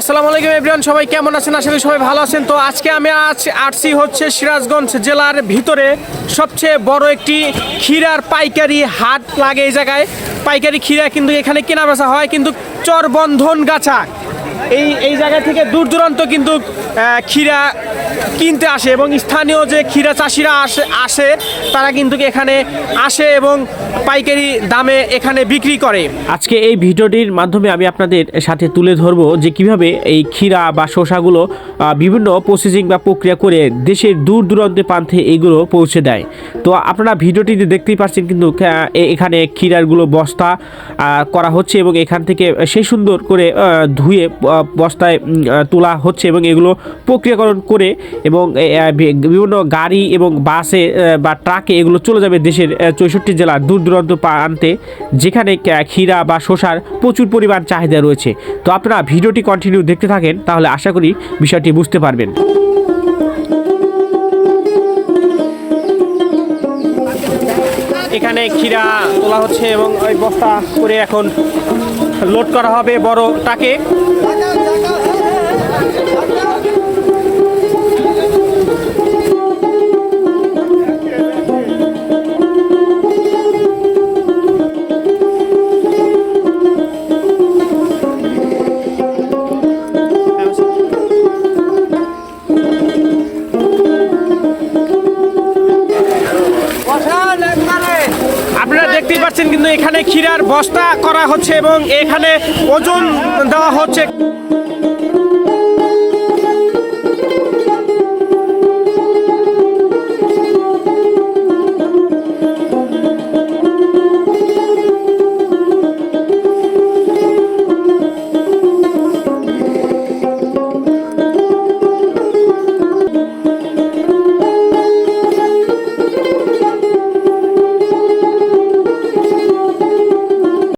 আসসালামু আলাইকুম এভরিওয়ান, সবাই কেমন আছেন? আশা করি সবাই ভালো আছেন। তো আজকে আমি আজ আরসি হচ্ছে সিরাজগঞ্জ জেলার ভিতরে সবচেয়ে বড় একটি ক্ষীরার পাইকারি হাট লাগে এই জায়গায়। পাইকারি ক্ষীরা কিন্তু এখানে কেনা বেচা হয়, কিন্তু চরবন্ধন গাছা। এই এই জায়গা থেকে দূর দূরান্ত কিন্তু ক্ষীরা কিনতে আসে এবং স্থানীয় যে ক্ষীরা চাষিরা আসে আসে, তারা কিন্তু এখানে আসে এবং পাইকারি দামে এখানে বিক্রি করে। আজকে এই ভিডিওটির মাধ্যমে আমি আপনাদের সাথে তুলে ধরবো যে কীভাবে এই ক্ষীরা বা শসাগুলো বিভিন্ন প্রসেসিং বা প্রক্রিয়া করে দেশের দূর দূরান্তে প্রান্তে এইগুলো পৌঁছে দেয়। তো আপনারা ভিডিওটিতে দেখতেই পাচ্ছেন কিন্তু এখানে ক্ষীরারগুলো বস্তা করা হচ্ছে এবং এখান থেকে সেই সুন্দর করে ধুয়ে বস্তায় তোলা হচ্ছে এবং এগুলো প্রক্রিয়াকরণ করে এবং বিভিন্ন গাড়ি এবং বাসে বা ট্রাকে এগুলো চলে যাবে দেশের চৌষট্টি জেলার দূর দূরান্ত প্রান্তে, যেখানে ক্ষীরা বা শসার প্রচুর পরিমাণ চাহিদা রয়েছে। তো আপনারা ভিডিওটি কন্টিনিউ দেখতে থাকেন, তাহলে আশা করি বিষয়টি বুঝতে পারবেন। এখানে ক্ষীরা তোলা হচ্ছে এবং ওই বস্তা করে এখন লোড করা হবে বড় টাকে দেখতেই পাচ্ছেন কিন্তু এখানে ক্ষীরার বস্তা করা হচ্ছে এবং এখানে ওজন দেওয়া হচ্ছে।